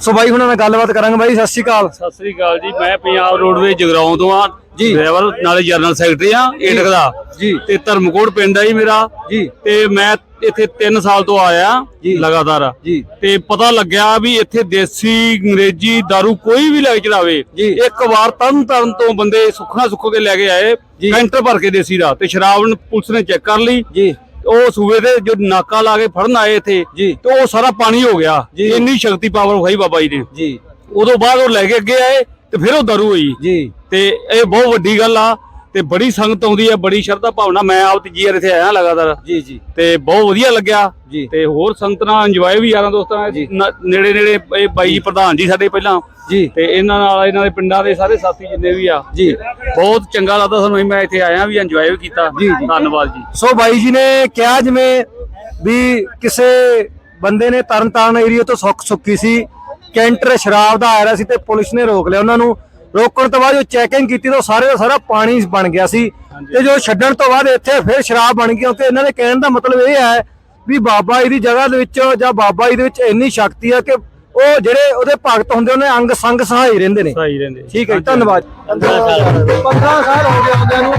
ਸੋ ਬਾਈ ਹੁਣਾਂ ਨਾਲ ਗੱਲਬਾਤ ਕਰਾਂਗੇ ਬਾਈ ਸਤਿ ਸ਼੍ਰੀ ਅਕਾਲ। ਸਤਿ ਸ੍ਰੀ ਅਕਾਲ ਜੀ ਮੈਂ ਪੰਜਾਬ ਰੋਡਵੇ ਜਗਰਾਉਂ ਤੋਂ ਆ ਜੀ। ਡਰਾਈਵਰ ਨਾਲੇ ਜਨਰਲ ਸੈਕਟਰੀ ਆ ਏਟਕ ਦਾ। ਜੀ। ਤੇ ਧਰਮਕੋਟ ਪਿੰਡ ਆ ਜੀ ਮੇਰਾ। ਜੀ। ਤੇ ਮੈਂ ਇੱਥੇ 3 ਸਾਲ ਤੋਂ ਆਇਆ। ਲਗਾਤਾਰ। ਜੀ। ਤੇ ਪਤਾ ਲੱਗਿਆ ਵੀ ਇੱਥੇ ਦੇਸੀ ਅੰਗਰੇਜ਼ੀ दारू ਕੋਈ ਵੀ ਲੈ ਕੇ ਚੜਾਵੇ ਜੀ। ਇੱਕ ਵਾਰ ਤਰਨ ਤਰਨ ਤੋਂ ਬੰਦੇ ਸੁੱਖਣਾ ਸੁੱਖ ਕੇ ਲੈ ਕੇ ਆਏ। ਕੈਂਟਰ ਭਰ ਕੇ ਦੇਸੀ ਦਾ। ਤੇ ਸ਼ਰਾਬ ਨੂੰ ਪੁਲਿਸ ਨੇ ਚੈੱਕ ਕਰ ਲਈ। ਜੀ। ਉਹ ਸੂਬੇ ਦੇ ਜੋ ਨਾਕਾ ਲਾ ਕੇ ਫੜਨ ਆਏ ਇੱਥੇ ਜੀ। ਤੇ ਉਹ ਸਾਰਾ ਪਾਣੀ ਹੋ ਗਿਆ। ਇੰਨੀ ਸ਼ਕਤੀ ਪਾਵਰ ਵਿਖਾਈ ਬਾਬਾ ਜੀ ਨੇ। ਜੀ। ਉਦੋਂ ਬਾਅਦ ਉਹ ਲੈ ਕੇ ਅੱਗੇ ਆਏ ਤੇ ਫਿਰ ਉਹ ਦਾਰੂ ਹੋਈ। ਜੀ। ਤੇ ਇਹ ਬਹੁਤ ਵੱਡੀ ਗੱਲ ਆ ਤੇ ਬੜੀ ਸੰਗਤ ਆਉਂਦੀ ਹੈ ਬੜੀ ਸ਼ਰਧਾ ਭਾਵਨਾ। ਮੈਂ ਆਪ ਤੀਜੀ ਵਾਰ ਇੱਥੇ ਆਇਆ ਲਗਾਤਾਰ। ਜੀ ਜੀ। ਤੇ ਬਹੁਤ ਵਧੀਆ ਲੱਗਿਆ। ਜੀ। ਤੇ ਹੋਰ ਸੰਗਤ ਨਾਲ ਇੰਜੋਏ ਵੀ ਯਾਰਾਂ ਦੋਸਤਾਂ ਨੇੜੇ ਨੇੜੇ ਇਹ ਬਾਈ ਜੀ। ਪ੍ਰਧਾਨ ਜੀ ਸਾਡੇ ਪਹਿਲਾਂ। ਜੀ। ਤੇ ਇਹਨਾਂ ਨਾਲ ਇਹਨਾਂ ਦੇ ਪਿੰਡਾਂ ਦੇ ਸਾਰੇ ਸਾਥੀ ਜਿੰਨੇ ਵੀ ਆ। ਜੀ। ਬਹੁਤ ਚੰਗਾ ਲੱਗਦਾ ਸਾਨੂੰ ਮੈਂ ਇੱਥੇ ਆਇਆ ਵੀ ਇੰਜੋਏ ਵੀ ਕੀਤਾ। ਜੀ, ਜੀ। ਧੰਨਵਾਦ ਜੀ। ਸੋ ਬਾਈ ਜੀ ਨੇ ਕਿਹਾ ਜਿਵੇਂ ਵੀ ਕਿਸੇ ਬੰਦੇ ਨੇ ਤਰਨਤਾਰਨ ਏਰੀਆ ਤੋਂ ਸੁੱਖ ਸੁੱਕੀ ਸੀ ਕੈਂਟਰ ਸ਼ਰਾਬ ਦਾ ਆ ਰਿਹਾ ਸੀ ਤੇ ਪੁਲਿਸ ਨੇ ਰੋਕ ਲਿਆ। ਉਹਨਾਂ ਨੂੰ ਰੋਕਣ ਤੋਂ ਬਾਅਦ ਜੋ ਚੈਕਿੰਗ ਕੀਤੀ ਤਾਂ ਸਾਰੇ ਦਾ ਸਾਰਾ ਪਾਣੀ ਬਣ ਗਿਆ ਸੀ। ਤੇ ਜੋ ਛੱਡਣ ਤੋਂ ਬਾਅਦ ਇੱਥੇ ਫਿਰ ਸ਼ਰਾਬ ਬਣ ਗਈ ਕਿਉਂਕਿ ਇਹਨਾਂ ਦੇ ਕਹਿਣ ਦਾ ਮਤਲਬ ਇਹ ਹੈ ਵੀ ਬਾਬਾ ਜੀ ਦੀ ਜਗ੍ਹਾ ਦੇ ਵਿੱਚ ਜਾਂ ਬਾਬਾ ਜੀ ਦੇ ਵਿੱਚ ਇੰਨੀ ਸ਼ਕਤੀ ਹੈ ਕਿ ਉਹ ਜਿਹੜੇ ਉਹਦੇ ਭਗਤ ਹੁੰਦੇ ਉਹਨੇ ਅੰਗ ਸੰਗ ਸਹਾਈ ਰਹਿੰਦੇ ਨੇ। ਸਹੀ ਰਹਿੰਦੇ। ਠੀਕ ਹੈ ਧੰਨਵਾਦ। 15 ਸਾਲ ਹੋ ਗਏ। ਆਉਂਦਿਆਂ ਨੂੰ।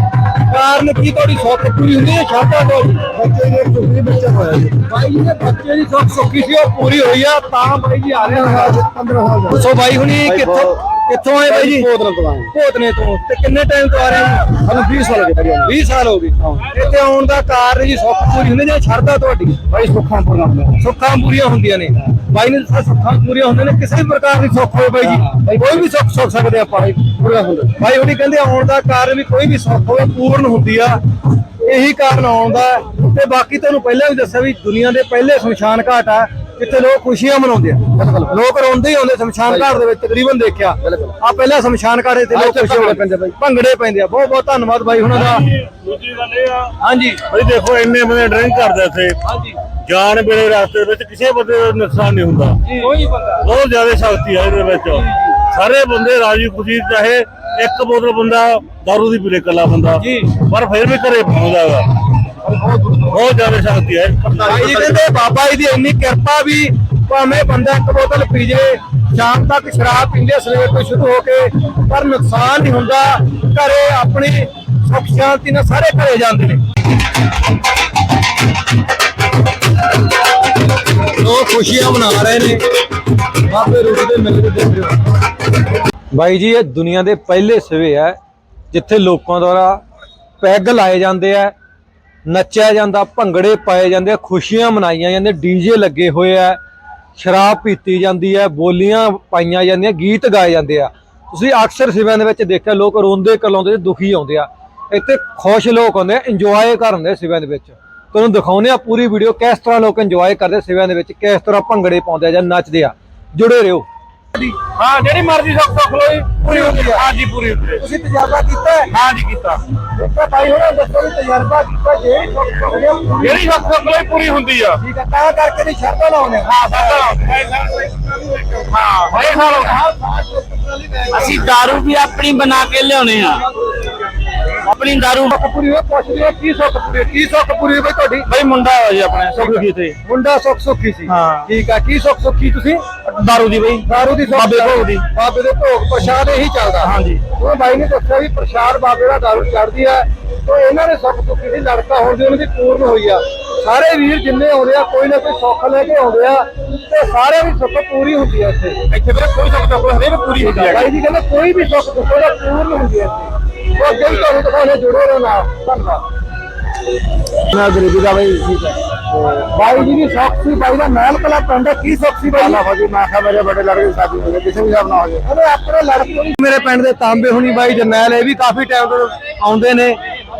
ਕਾਰਨ ਕੀ ਤੁਹਾਡੀ ਸੁੱਖ ਪੂਰੀ ਹੁੰਦੀ ਹੈ ਸ਼ਰਧਾ ਤੋਂ? ਬੱਚੇ ਦੇ ਸੁਖੀ ਬੱਚਾ ਹੋਇਆ ਜੀ। ਬਾਈ ਜੀ ਦੇ ਬੱਚੇ ਦੀ ਸੁੱਖ ਸੁੱਖੀ ਸੀ ਉਹ ਪੂਰੀ ਹੋਈ ਆ ਤਾਂ ਬਾਈ ਜੀ ਆ ਰਹੇ ਆ। 15 ਸਾਲ ਸੋ ਬਾਈ ਹੁਣੀ ਕਿੱਥੋਂ ਕਿੱਥੋਂ ਆਏ ਬਾਈ ਜੀ? ਕੋਤਨ ਤੋਂ ਆਏ। ਭੋਤਨੇ ਤੋਂ। ਤੇ ਕਿੰਨੇ ਟਾਈਮ ਤੋਂ ਆ ਰਹੇ ਹੋ? ਸਾਨੂੰ 20 ਸਾਲ ਹੋ ਗਏ 20 ਸਾਲ ਹੋ ਗਏ। ਇੱਥੇ ਆਉਣ ਦਾ ਕਾਰਨ ਜੀ ਸੁੱਖ ਪੂਰੀ ਹੁੰਦੀ ਜੇ ਸ਼ਰਧਾ ਤੁਹਾਡੀ? ਬਾਈ ਸੁੱਖਾਂ ਪੂਰਨਾ ਹੁੰਦਾ ਸੁੱਖਾਂ ਪੂਰੀਆਂ ਹੁੰਦੀਆਂ ਨੇ। ਬਾਈ ਨੇ ਸੁੱਖਾਂ ਪੂਰੀਆਂ ਹੁੰਦੀਆਂ ਨੇ। ਕਿਸੇ ਵੀ ਪ੍ਰਕਾਰ ਦੀ ਸੁੱਖ ਹੋਵੇ ਬਾਈ ਜੀ। ਕੋਈ ਵੀ ਸੁੱਖ ਸੁੱਖ ਸਕਦੇ ਆਪਾਂ ਪੂਰਾ ਹੁੰਦਾ ਭਾਈ ਹੁਣੀ ਕਹਿੰਦੇ ਆਉਣ ਦਾ ਕਾਰਨ ਵੀ ਕੋਈ ਵੀ ਸੁੱਖ ਹੋਵੇ ਪੂਰਨ ਹੁੰਦੀ ਆ। ਇਹੀ ਕਾਰਨ ਆਉਣ ਦਾ। ਤੇ ਬਾਕੀ ਤੁਹਾਨੂੰ ਪਹਿਲਾਂ ਵੀ ਦੱਸਿਆ ਵੀ ਦੁਨੀਆ ਦੇ ਪਹਿਲੇ ਸ਼ਮਸ਼ਾਨ ਘਾਟ ਆ। ਜਿੱਥੇ ਲੋਕ ਖੁਸ਼ੀਆਂ ਮਨਾਉਂਦੇ ਆ। ਲੋਕ ਰੋਂਦੇ ਹੀ ਹੁੰਦੇ ਸ਼ਮਸ਼ਾਨ ਘਾਟ ਦੇ ਵਿੱਚ ਤਕਰੀਬਨ ਦੇਖਿਆ। ਆ ਪਹਿਲਾ ਸ਼ਮਸ਼ਾਨ ਘਾਟ ਤੇ ਲੋਕ ਖੁਸ਼ੀ ਹੋਏ ਪੈਂਦੇ ਬਾਈ। ਭੰਗੜੇ ਪੈਂਦੇ ਆ। ਬਹੁਤ ਬਹੁਤ ਧੰਨਵਾਦ ਬਾਈ ਹੁਣਾਂ ਦਾ। ਦੂਜੀ ਗੱਲ ਇਹ ਆ। ਹਾਂਜੀ। ਬਈ ਦੇਖੋ ਇੰਨੇ ਬੰਦੇ ਡਰਿੰਕ ਕਰਦੇ ਇੱਥੇ। ਹਾਂਜੀ। ਜਾਨ ਵੇਲੇ ਰਸਤੇ ਵਿੱਚ ਕਿਸੇ ਬੰਦੇ ਦਾ ਨੁਕਸਾਨ ਨਹੀਂ ਹੁੰਦਾ। ਕੋਈ ਬੰਦਾ ਬਹੁਤ ਜ਼ਿਆਦਾ ਸ਼ਕਤੀ ਹੈ ਇਹਦੇ ਵਿੱਚ। ਸਾਰੇ ਬੰਦੇ ਰਾਜੀ ਖੁਸ਼ੀ ਚਾਹੇ ਇੱਕ ਬੋਤਲ ਬੰਦਾ ਦਾਰੂ ਦੀ ਪੀਲੇ ਕੱਲਾ ਬੰਦਾ। ਜੀ। ਪਰ ਫਿਰ ਵੀ ਘਰੇ ਪਹੁੰਚਦਾ ਹੈਗਾ ਬਹੁਤ ਜ਼ਿਆਦਾ ਸ਼ਕਤੀ ਹੈ। ਭਾਈ ਜੀ ਕਹਿੰਦੇ ਬਾਬਾ ਜੀ ਦੀ ਇੰਨੀ ਕਿਰਪਾ ਵੀ ਭਾਵੇਂ ਬੰਦਾ ਇੱਕ ਬੋਤਲ ਪੀ ਜੇ ਸ਼ਾਮ ਤੱਕ ਸ਼ਰਾਬ ਪੀਂਦੇ ਸਵੇਰ ਤੋਂ ਸ਼ੁਰੂ ਹੋ ਕੇ ਪਰ ਨੁਕਸਾਨ ਨਹੀਂ ਹੁੰਦਾ। ਘਰੇ ਆਪਣੀ ਸੁੱਖ ਸ਼ਾਂਤੀ ਨਾਲ ਸਾਰੇ ਘਰੇ ਜਾਂਦੇ ਨੇ। ਲੋਕ ਖੁਸ਼ੀਆਂ ਮਨਾ ਰਹੇ ਨੇ। ਬਾਬੇ ਰੂਪ ਦੇ ਮਿਲ ਕੇ ਦੇਖ ਰਹੇ ਹੋ ਬਾਈ ਜੀ ਇਹ ਦੁਨੀਆ ਦੇ ਪਹਿਲੇ ਸਿਵੇ ਹੈ ਜਿੱਥੇ ਲੋਕਾਂ ਦੁਆਰਾ ਪੈਗ ਲਾਏ ਜਾਂਦੇ ਆ। ਨੱਚਿਆ ਜਾਂਦਾ, ਭੰਗੜੇ ਪਾਏ ਜਾਂਦੇ ਆ, ਖੁਸ਼ੀਆਂ ਮਨਾਈਆਂ ਜਾਂਦੀਆਂ, ਡੀਜੇ ਲੱਗੇ ਹੋਏ ਆ, ਸ਼ਰਾਬ ਪੀਤੀ ਜਾਂਦੀ ਹੈ ਬੋਲੀਆਂ ਪਾਈਆਂ ਜਾਂਦੀਆਂ, ਗੀਤ ਗਾਏ ਜਾਂਦੇ ਆ। ਤੁਸੀਂ ਅਕਸਰ ਸਿਵਿਆਂ ਦੇ ਵਿੱਚ ਦੇਖਿਆ, ਲੋਕ ਰੋਂਦੇ, ਕਲਾਉਂਦੇ ਦੁਖੀ ਆਉਂਦੇ ਆ। ਇੱਥੇ ਖੁਸ਼ ਲੋਕ ਆਉਂਦੇ ਆ ਇੰਜੋਏ ਕਰਦੇ ਸਿਵਿਆਂ ਦੇ ਵਿੱਚ। ਤੁਹਾਨੂੰ ਦਿਖਾਉਂਦੇ ਆ ਪੂਰੀ ਵੀਡੀਓ ਕਿਸ ਤਰ੍ਹਾਂ ਲੋਕ ਇੰਜੋਏ ਕਰਦੇ ਸਿਵਿਆਂ ਦੇ ਵਿੱਚ, ਕਿਸ ਤਰ੍ਹਾਂ ਭੰਗੜੇ ਪਾਉਂਦੇ ਆ ਜਾਂ ਨੱਚਦੇ ਆ। ਜੁੜੇ ਰਹੋ। ਹਾਂ ਜਿਹੜੀ ਮਰਜ਼ੀ ਸੁੱਖ ਸੁੱਖ ਲੋਈ ਪੂਰੀ ਹੁੰਦੀ ਹੈ ਹਾਂਜੀ ਪੂਰੀ ਹੁੰਦੀ ਹੈ ਤੁਸੀਂ ਤਜਰਬਾ ਕੀਤਾ ਹੈ? ਹਾਂਜੀ ਕੀਤਾ। ਦੇਖਿਆ ਭਾਈ ਹੋਣਾ ਦੱਸੋ ਵੀ ਤਜਰਬਾ ਕੀਤਾ ਜੇ ਜਿਹੜੀ ਸੁੱਖ ਸੁੱਖ ਲੋਈ ਪੂਰੀ ਹੁੰਦੀ ਆ। ਠੀਕ ਹੈ ਤਾਂ ਕਰਕੇ ਦੀ ਸ਼ਰਤਾਂ ਲਾਉਂਦੇ। ਹਾਂ ਹਾਂ ਹਰੇ ਸਾਲ ਅਸੀਂ दारू ਵੀ ਆਪਣੀ ਬਣਾ ਕੇ ਲਿਆਉਣੇ ਆ। ਆਪਣੀ दारू ਪੂਰੀ ਹੋਈ ਪੁੱਛਦੇ ਆ ਕੀ ਸੁੱਖ ਪੂਰੀ ਕੀ ਸੁੱਖ ਪੂਰੀ ਹੋਈ ਬਈ ਤੁਹਾਡੀ ਬਈ ਮੁੰਡਾ ਹੋਇਆ ਜੀ ਆਪਣੇ ਸੁੱਖ ਕੀਤੇ ਮੁੰਡਾ ਸੁੱਖ ਸੁੱਖੀ ਸੀ ਹਾਂ। ਠੀਕ ਆ ਕੀ ਸੁੱਖ ਸੁੱਖੀ ਤੁਸੀਂ दारू ਦੀ ਬਈ ਦਾਰੂ ਦੀ ਸੁੱਖ ਬਾਬੇ ਭੋਗ ਦੀ। ਬਾਬੇ ਦੇ ਭੋਗ ਪ੍ਰਸ਼ਾਦ ਇਹੀ ਚੱਲਦਾ ਹਾਂਜੀ। ਉਹ ਬਾਈ ਨੇ ਦੱਸਿਆ ਵੀ ਪ੍ਰਸ਼ਾਦ ਬਾਬੇ ਦਾ ਦਾਰੂ ਚੜਦੀ ਆ ਤੇ ਇਹਨਾਂ ਨੇ ਸੁੱਖ ਸੁੱਖੀ ਦੀ ਲੜਕਾ ਹੋਣ ਦੀ ਉਹਨਾਂ ਦੀ ਪੂਰਨ ਹੋਈ ਆ ਸਾਰੇ ਵੀਰ ਜਿੰਨੇ ਆਉਂਦੇ ਆ ਕੋਈ ਨਾ ਕੋਈ ਸੁੱਖ ਲੈ ਕੇ ਆਉਂਦੇ ਆ ਤੇ ਸਾਰੇ ਦੀ ਸੁੱਖ ਪੂਰੀ ਹੁੰਦੀ ਆ ਇੱਥੇ ਇੱਥੇ ਵੀਰੇ ਕੋਈ ਸੁੱਖ ਸੁੱਖ ਹਰੇਕ ਪੂਰੀ ਹੁੰਦੀ ਹੈ ਬਾਈ ਜੀ ਕਹਿੰਦੇ ਕੋਈ ਵੀ ਸੁੱਖ ਦੁੱਖ ਦਾ ਪੂਰਨ ਹੁੰਦੀ ਹੈ ਇੱਥੇ ਉਹ ਅੱਗੇ ਵੀ ਤੁਹਾਨੂੰ ਦਿਖਾਉਣੇ ਜੁੜੇ ਰਹੋ ਨਾਲ। ਧੰਨਵਾਦ। ਨਾ ਗਰੀਬੀ ਦਾ ਬਾਈ ਠੀਕ ਹੈ ਬਾਈ ਜੀ ਦੀ ਸੁੱਖ ਸੀ ਬਾਈ ਦਾ ਮਹਿਲ ਕਲਾ ਪਿੰਡ ਹੈ। ਕੀ ਸੁੱਖ ਸੀ ਬਾਈ ਅੱਲਾ ਭਾਜੀ ਮੈਂ ਕਿਹਾ ਮੇਰੇ ਬੜੇ ਲੜਕੇ ਦੀ ਸ਼ਾਦੀ ਹੋ ਗਈ ਕਿਸੇ ਵੀ ਹਿਸਾਬ ਨਾਲ ਹੋ ਜਾਏ ਅਰੇ ਆਪਣੇ ਲੜਕੇ ਵੀ ਮੇਰੇ ਪਿੰਡ ਦੇ ਤਾਂਬੇ ਹੁਣੀ ਬਾਈ ਜਰਨੈਲ ਇਹ ਵੀ ਕਾਫੀ ਟਾਈਮ ਤੋਂ ਆਉਂਦੇ ਨੇ।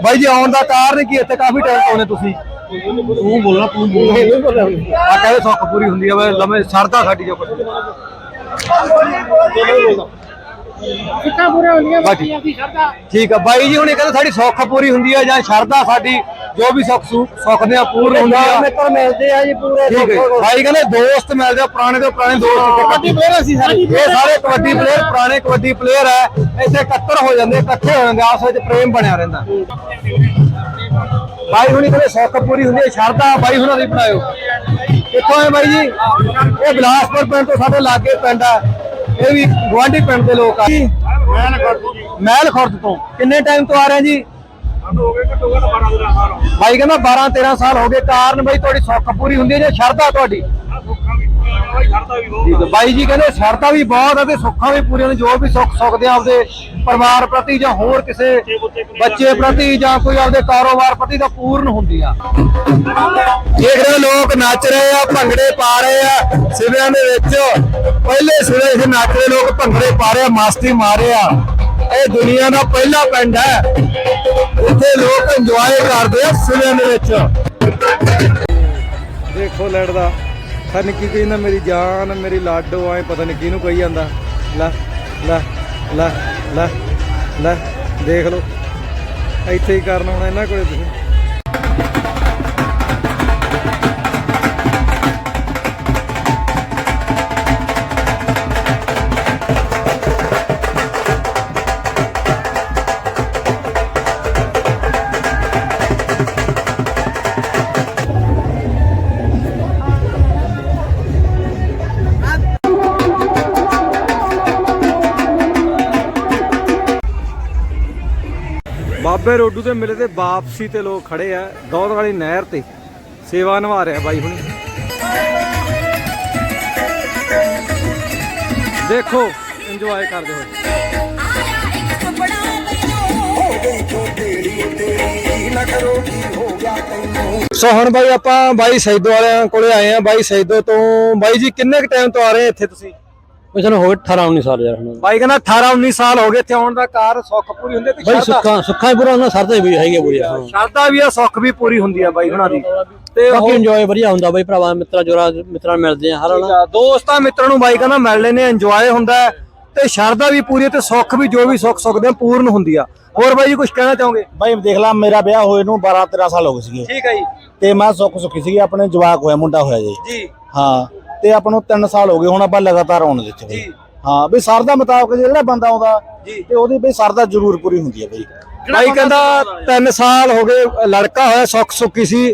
ਬਾਈ ਜੀ ਆਉਣ ਦਾ ਕਾਰਨ ਕੀ ਇੱਥੇ ਕਾਫੀ ਟਾਈਮ ਤੋਂ ਆਉਂਦੇ ਤੁਸੀਂ। ਤੂੰ ਬੋਲਣਾ ਤੂੰ ਬੋਲਣਾ ਆ ਕਹਿੰਦੇ ਸੁੱਖ ਪੂਰੀ ਹੁੰਦੀ ਆ ਵੇ ਲੰਮੇ ਸਰਦਾ ਸਾਡੀ ਜੋ ਕੁਝ ਸਿੱਖਾਂ ਪੂਰੇ ਹੁੰਦੀਆਂ ਬਾਕੀ- ਦੀ ਸ਼ਰਧਾ। ਠੀਕ ਆ। ਬਾਈ ਜੀ ਹੁਣੇ ਕਹਿੰਦੇ ਸਾਡੀ ਸੁੱਖ ਪੂਰੀ ਹੁੰਦੀ ਆ ਜਾਂ ਸ਼ਰਧਾ ਸਾਡੀ ਜੋ ਵੀ ਸੁੱਖ ਸੁੱਖ ਦੇ ਆ ਪੂਰਨ ਹੁੰਦੀ ਆ ਮਿੱਤਰ ਮਿਲਦੇ ਆ ਜੀ ਪੂਰੇ ਠੀਕ ਹੈ। ਬਾਈ ਕਹਿੰਦੇ ਦੋਸਤ ਮਿਲਦੇ ਆ ਪੁਰਾਣੇ ਤੋਂ ਪੁਰਾਣੇ ਦੋਸਤ ਇੱਥੇ ਕਬੱਡੀ ਪਲੇਅਰ ਅਸੀਂ ਸਾਰੇ। ਇਹ ਸਾਰੇ ਕਬੱਡੀ ਪਲੇਅਰ ਪੁਰਾਣੇ ਕਬੱਡੀ ਪਲੇਅਰ ਹੈ ਇੱਥੇ ਇਕੱਤਰ ਹੋ ਜਾਂਦੇ ਇਕੱਠੇ ਹੋ ਜਾਂਦੇ ਆਪਸ ਵਿੱਚ ਪ੍ਰੇਮ ਬਣਿਆ ਰਹਿੰਦਾ। ਬਾਈ ਹੁਣੀ ਕਹਿੰਦੇ ਸੁੱਖ ਪੂਰੀ ਹੁੰਦੀ ਹੈ ਸ਼ਰਧਾ ਬਾਈ ਹੁਣਾਂ ਦੀ ਬਣਾਇਓ। ਕਿੱਥੋਂ ਆਏ ਬਾਈ ਜੀ? ਇਹ ਬਿਲਾਸਪੁਰ ਪਿੰਡ ਤੋਂ ਸਾਡੇ ਲਾਗੇ ਪਿੰਡ ਆ। ਇਹ ਵੀ ਗੁਆਂਢੀ ਪਿੰਡ ਦੇ ਲੋਕ ਆ। ਜੀ। ਮੈਂ ਨਾ ਕਰ ਜੀ। ਮਹਿਲ ਖੁਰਦ ਤੋਂ। ਕਿੰਨੇ ਟਾਈਮ ਤੋਂ ਆ ਰਹੇ ਜੀ? ਹੋ ਗਏ ਘੱਟੋ ਘੱਟ 12 ਦਿਨ ਹਾਰ ਬਾਈ ਕਹਿੰਦਾ 12 13 ਸਾਲ ਹੋ ਗਏ। ਕਾਰਨ ਬਾਈ ਤੁਹਾਡੀ ਸੁੱਖ ਪੂਰੀ ਹੁੰਦੀ ਹੈ ਜਾਂ ਸ਼ਰਧਾ ਤੁਹਾਡੀ? ਬਾਈ ਜੀ ਕਹਿੰਦੇ ਸ਼ਰਧਾ ਵੀ ਬਹੁਤ ਹੈ ਤੇ ਸੁੱਖਾਂ ਵੀ ਪੂਰੀਆਂ ਨੇ ਜੋ ਵੀ ਸੁੱਖ ਸੁੱਖਦੇ ਆ ਆਪਦੇ ਪਰਿਵਾਰ ਪ੍ਰਤੀ ਜਾਂ ਹੋਰ ਕਿਸੇ ਬੱਚੇ ਪ੍ਰਤੀ ਜਾਂ ਕੋਈ ਆਪਦੇ ਕਾਰੋਬਾਰ ਪ੍ਰਤੀ ਤਾਂ ਪੂਰਨ ਹੁੰਦੀ ਆ ਦੇਖ ਰਹੇ ਲੋਕ ਨੱਚ ਰਹੇ ਆ ਭੰਗੜੇ ਪਾ ਰਹੇ ਆ ਸਿਵਿਆਂ ਦੇ ਵਿੱਚ। ਪਹਿਲੇ ਸਿਵੇ ਇਸ ਨੱਚ ਰਹੇ ਲੋਕ ਭੰਗੜੇ ਪਾ ਰਹੇ ਆ ਮਸਤੀ ਮਾਰ ਰਹੇ ਆ। ਇਹ ਦੁਨੀਆ ਦਾ ਪਹਿਲਾ ਪਿੰਡ ਹੈ। ਇੱਥੇ ਲੋਕ ਇੰਜੋਏ ਕਰਦੇ ਆ ਸਿਵਿਆਂ ਦੇ ਵਿੱਚ। ਦੇਖੋ ਲੜਦਾ ਸਾਨੂੰ ਕੀ ਕਹਿੰਦਾ ਮੇਰੀ ਜਾਨ, ਮੇਰੀ ਲਾਡੋ ਆਏ ਪਤਾ ਨਹੀਂ ਕਿਹਨੂੰ ਕਹੀ ਜਾਂਦਾ। ਲੈ ਲੈ ਲੈ ਲੈ ਲੈ, ਦੇਖ ਲਓ। ਇੱਥੇ ਹੀ ਕਰਨ ਆਉਣਾ ਇਹਨਾਂ ਕੋਲੇ ਤੁਸੀਂ। ਬਾਬੇ ਰੋਡੂ ਦੇ ਮੇਲੇ ਤੇ ਵਾਪਸੀ ਤੇ ਲੋਕ ਖੜੇ ਆ ਦੌਦ ਵਾਲੀ ਨਹਿਰ ਤੇ। ਸੇਵਾ ਨਿਭਾ ਰਿਹਾ ਬਾਈ ਹੁਣੀ। ਦੇਖੋ ਇੰਜੋਏ ਕਰਦੇ ਹੋਏ। ਸੋ ਹੁਣ ਬਾਈ ਆਪਾਂ ਬਾਈ ਸੈਦੋ ਵਾਲਿਆਂ ਕੋਲੇ ਆਏ ਆ। ਬਾਈ ਸੈਦੋ ਤੋਂ, ਬਾਈ ਜੀ, ਕਿੰਨੇ ਕ ਟਾਈਮ ਤੋਂ ਆ ਰਹੇ ਇੱਥੇ ਤੁਸੀਂ? ਉਹ ਸਾਨੂੰ ਹੋ ਗਏ 18 19 ਸਾਲ ਯਾਰ ਹੁਣ। ਬਾਈ ਕਹਿੰਦਾ 18 19 ਸਾਲ ਹੋ ਗਏ ਇੱਥੇ ਆਉਣ ਦਾ ਕਾਰ ਸੁੱਖ ਪੂਰੀ ਹੁੰਦੀ ਹੈ ਤੇ ਬਾਈ ਸ਼ਰਧਾ- ਸੁੱਖਾਂ ਸੁੱਖਾਂ ਹੀ ਪੂਰਾ ਉਹਨਾਂ ਸਰਦਾ ਵੀ ਹੈਗੀ ਪੂਰੀ ਹਾਂ। ਸ਼ਰਧਾ ਵੀ ਆ ਸੁੱਖ ਵੀ ਪੂਰੀ ਹੁੰਦੀ ਆ ਬਾਈ ਹੁਣਾਂ ਦੀ। ਤੇ ਬਾਕੀ ਹੋਰ- ਇੰਜੋਏ ਵਧੀਆ ਹੁੰਦਾ ਬਾਈ ਭਰਾਵਾਂ ਮਿੱਤਰਾਂ ਜੋਰਾ ਮਿੱਤਰਾਂ ਨੂੰ ਮਿਲਦੇ ਆ ਹਰ ਠੀਕ ਆ, ਦੋਸਤਾਂ ਮਿੱਤਰਾਂ ਨੂੰ ਬਾਈ ਕਹਿੰਦਾ ਮਿਲ ਲੈਨੇ ਇੰਜੋਏ ਹੁੰਦਾ ਹੈ। ਤੇ ਸ਼ਰਧਾ ਵੀ ਪੂਰੀ ਹੈ ਤੇ ਸੁੱਖ ਵੀ ਜੋ ਵੀ ਸੁੱਖ ਸੁਖਦੇ ਆ ਪੂਰਨ ਹੁੰਦੀ ਆ। ਹੋਰ ਬਾਈ ਜੀ ਕੁਝ ਕਹਿਣਾ ਚਾਹੋਗੇ? ਬਾਈ ਦੇਖ ਲਾ ਮੇਰਾ ਵਿਆਹ ਹੋਏ ਨੂੰ 12 13 ਸਾਲ ਹੋ ਗਏ ਸੀਗੇ। ਠੀਕ ਹੈ ਜੀ। ਤੇ ਮੈਂ ਸੁੱਖ ਸੁਖੀ ਸੀਗੀ ਆਪਣੇ ਜਵਾਕ ਹੋਇਆ ਮੁੰਡਾ ਹੋਇਆ ਜੀ। ਜੀ। ਹਾਂ। ਤੇ ਆਪਾਂ ਨੂੰ 3 ਸਾਲ ਹੋ ਗਏ ਹੁਣ ਆਪਾਂ ਲਗਾਤਾਰ ਆਉਣ ਦੇ ਵਿੱਚ। ਹਾਂ ਵੀ ਸਰ ਦਾ ਮੁਤਾਬਕ ਜਿਹੜਾ ਬੰਦਾ ਆਉਂਦਾ। ਤੇ ਉਹਦੀ ਬਈ ਸਰ ਦਾ ਜ਼ਰੂਰ ਪੂਰੀ ਹੁੰਦੀ ਹੈ ਬਈ। ਬਾਈ ਕਹਿੰਦਾ 3 ਸਾਲ ਹੋ ਗਏ ਲੜਕਾ ਹੋਇਆ ਸੁੱਖ ਸੁੱਖੀ ਸੀ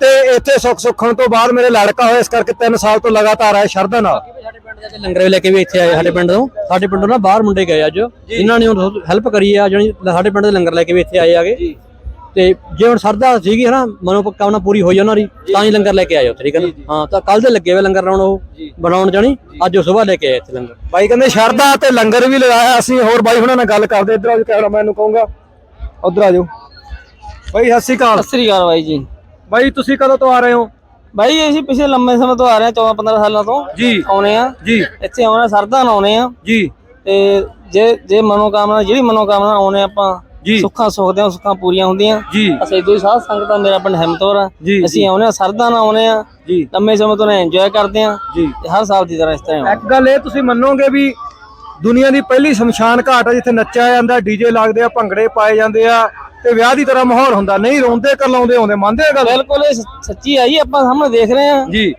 ਤੇ ਇੱਥੇ ਸੁੱਖ ਸੁੱਖਣ ਤੋਂ ਬਾਅਦ ਮੇਰੇ ਲੜਕਾ ਹੋਇਆ ਇਸ ਕਰਕੇ 3 ਸਾਲ ਤੋਂ ਲਗਾਤਾਰ ਆਇਆ ਸ਼ਰਧਾ ਨਾਲ। ਸਾਡੇ ਪਿੰਡ ਦੇ ਲੰਗਰ ਵੀ ਲੈ ਕੇ ਵੀ ਇੱਥੇ ਆਏ ਸਾਡੇ ਪਿੰਡ ਤੋਂ। ਸਾਡੇ ਪਿੰਡੋਂ ਨਾ ਬਾਹਰ ਮੁੰਡੇ ਗਏ ਅੱਜ। ਜਿਨ੍ਹਾਂ ਨੇ ਹੈਲਪ ਕਰੀ ਆ ਜਿਹੜੀ ਸਾਡੇ ਪਿੰਡ ਦੇ ਲੰਗਰ ਲੈ ਕੇ ਵੀ ਇੱਥੇ ਆਏ ਆਗੇ। ਤੇ ਜੇ ਹੁਣ ਸਰਦਾ ਸੀਗੀ ਹਨਾ ਮਨੋ ਕਾਮਨਾ ਪੂਰੀ ਹੋਈ ਉਹਨਾਂ ਦੀ ਤਾਂ ਹੀ ਲੰਗਰ ਲੈ ਕੇ ਆਏ ਉੱਥੇ ਠੀਕ ਹੈ ਨਾ? ਹਾਂ ਤਾਂ ਕੱਲ ਦੇ ਲੱਗੇ ਹੋਏ ਲੰਗਰ ਲਾਉਣ ਉਹ ਬਣਾਉਣ ਜਾਣੀ ਅੱਜ ਉਹ ਸਵੇਰ ਲੈ ਕੇ ਆਏ ਇੱਥੇ ਲੰਗਰ। ਬਾਈ ਕਹਿੰਦੇ ਸ਼ਰਧਾ ਤੇ ਲੰਗਰ ਵੀ ਲਗਾਇਆ ਅਸੀਂ ਹੋਰ ਬਾਈ ਹੁਣਾਂ ਨਾਲ ਗੱਲ ਕਰਦੇ ਇਧਰ ਆ ਕੈਮਰਾ ਮੈਨ ਨੂੰ ਕਹੂੰਗਾ ਉਧਰ ਆ ਜਾਓ। ਬਾਈ ਸਤਿ ਸ਼੍ਰੀ ਅਕਾਲ। ਸਤਿ ਸ੍ਰੀ ਅਕਾਲ ਬਾਈ ਜੀ। ਬਾਈ ਤੁਸੀਂ ਕਦੋਂ ਤੋਂ ਆ ਰਹੇ ਹੋ? ਬਾਈ ਅਸੀਂ ਪਿਛਲੇ ਲੰਮੇ ਸਮੇਂ ਤੋਂ ਆ ਰਹੇ ਹਾਂ 14 15 ਸਾਲਾਂ ਤੋਂ। ਜੀ। ਆਉਣੇ ਆ। ਜੀ। ਇੱਥੇ ਆਉਣਾ ਸਰਦਾ ਆਉਣੇ ਆ। ਜੀ। ਤੇ ਜੇ ਜੇ ਮਨੋਕਾਮਨਾ ਜਿਹੜੀ ਮਨੋਕਾਮਨਾ ਆਉਣੇ ਆਪਾਂ ਜੀ। ਸੁੱਖਾਂ ਸੁਖਦੇ ਆ ਸੁੱਖਾਂ ਪੂਰੀਆਂ ਹੁੰਦੀਆਂ। ਜੀ। ਅਸੀਂ ਦੋ ਸਾਧ ਸੰਗਤ ਦਾ ਮੇਰਾ ਪਿੰਡ ਹਿੰਮਤੌਰ ਆ। ਜੀ, ਅਸੀਂ ਆਉਣੇ ਆ ਸਰਦਾ ਨਾਲ ਆਉਣੇ ਆ। ਜੀ। ਲੰਮੇ ਸਮੇਂ ਤੋਂ ਇੰਜੋਏ ਕਰਦੇ ਆ। ਜੀ। ਤੇ ਹਰ ਸਾਲ ਦੀ ਤਰ੍ਹਾਂ ਇਸ ਤਰ੍ਹਾਂ। ਇੱਕ ਗੱਲ ਇਹ ਤੁਸੀਂ ਮੰਨੋਗੇ ਵੀ ਦੁਨੀਆ ਦੀ ਪਹਿਲੀ ਸ਼ਮਸ਼ਾਨ ਘਾਟ ਆ ਜਿੱਥੇ ਨੱਚਿਆ ਜਾਂਦਾ ਡੀਜੇ ਲੱਗਦੇ ਆ ਭੰਗੜੇ ਪਾਏ ਜਾਂਦੇ ਆ ਤੇ ਵਿਆਹ ਦੀ ਤਰ੍ਹਾਂ ਮਾਹੌਲ ਹੁੰਦਾ। ਨਹੀਂ ਰੋਂਦੇ ਕਰਲਾਉਂਦੇ ਆਉਂਦੇ ਮੰਨਦੇ ਆ ਗੱਲ? ਬਿਲਕੁਲ ਸੱਚੀ ਆਈ ਆਪਾਂ ਸਾਹਮਣੇ ਦੇਖ ਰਹੇ ਆ। ਜੀ।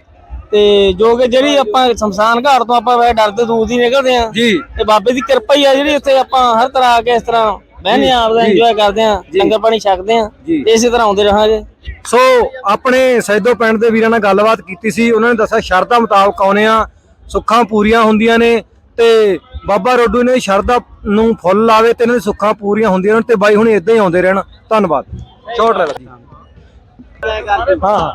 ਤੇ ਜੋ ਕਿ ਜਿਹੜੀ ਆਪਾਂ ਸ਼ਮਸ਼ਾਨ ਘਾਟ ਤੋਂ ਆਪਾਂ ਵੈ ਡਰਦੇ ਦੂਰ ਦੀ ਨਿਕਲਦੇ ਆ। ਜੀ। ਤੇ ਬਾਬੇ ਦੀ ਕਿਰਪਾ ਹੀ ਆ ਜਿਹੜੀ ਉੱਥੇ ਆਪਾਂ ਹਰ ਤਰ੍ਹਾਂ ਆ ਕੇ ਇਸ ਤਰ੍ਹਾਂ ਬਹਿਨੇ ਆ ਆਪਦਾ ਜੀ। ਇੰਜੋਏ ਕਰਦੇ ਆ ਲੰਗਰ ਪਾਣੀ ਛਕਦੇ ਆ। ਤੇ ਇਸੇ ਤਰ੍ਹਾਂ ਆਉਂਦੇ ਰਹਾਂਗੇ। ਸੋ ਆਪਣੇ ਸੈਦੋ ਪਿੰਡ ਦੇ ਵੀਰਾਂ ਨਾਲ ਗੱਲਬਾਤ ਕੀਤੀ ਸੀ ਉਹਨਾਂ ਨੇ ਦੱਸਿਆ ਸ਼ਰਧਾ ਮੁਤਾਬਕ ਆਉਨੇ ਆ ਸੁੱਖਾਂ ਪੂਰੀਆਂ ਹੁੰਦੀਆਂ ਨੇ ਤੇ ਬਾਬਾ ਰੋਡੂ ਨੇ ਸ਼ਰਧਾ ਨੂੰ ਫੁੱਲ ਲਾਵੇ ਤੇ ਇਹਨਾਂ ਦੀ ਸੁੱਖਾਂ ਪੂਰੀਆਂ ਹੁੰਦੀਆਂ ਨੇ ਤੇ ਬਾਈ ਹੁਣ ਇਦਾਂ ਹੀ ਆਉਂਦੇ ਰਹਿਣ। ਧੰਨਵਾਦ। ਛੋਟ ਲੈ ਜੀ। ਹਾਂ।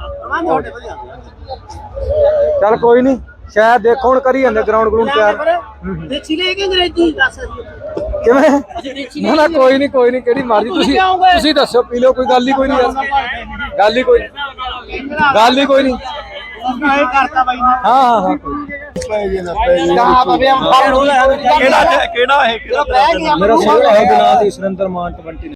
ਚੱਲ ਕੋਈ ਨਹੀਂ ਸ਼ਾਇਦ ਦੇਖੋ ਹੁਣ ਕਰੀ ਜਾਂਦੇ ਗਰਾਊਂਡ ਗਰੂੰਡ ਤਿਆਰ। ਦੇਖੀ ਲੈ ਕੇ ਅੰਗਰੇਜ਼ੀ ਦੱਸ ਕਿਵੇਂ? ਨਾ ਨਾ ਕੋਈ ਨਹੀਂ ਕੋਈ ਨਹੀਂ ਕਿਹੜੀ ਮਰਜ਼ੀ। ਤੁਸੀਂ ਤੁਸੀਂ ਦੱਸੋ ਪੀ ਲਓ ਕੋਈ ਗੱਲ ਹੀ ਕੋਈ ਨਹੀਂ ਗੱਲ ਹੀ ਕੋਈ ਗੱਲ ਹੀ ਕੋਈ ਨਹੀਂ। ਇਹ ਕਰਤਾ ਬਾਈ ਨੇ ਹਾਂ ਹਾਂ ਹਾਂ। ਕਿਹੜਾ ਕਿਹੜਾ ਇਹ ਮੇਰਾ ਸੋਹਣਾ ਹੈ ਬਿਨਾਂ ਦੀ ਸੁਰਿੰਦਰ ਮਾਨ 29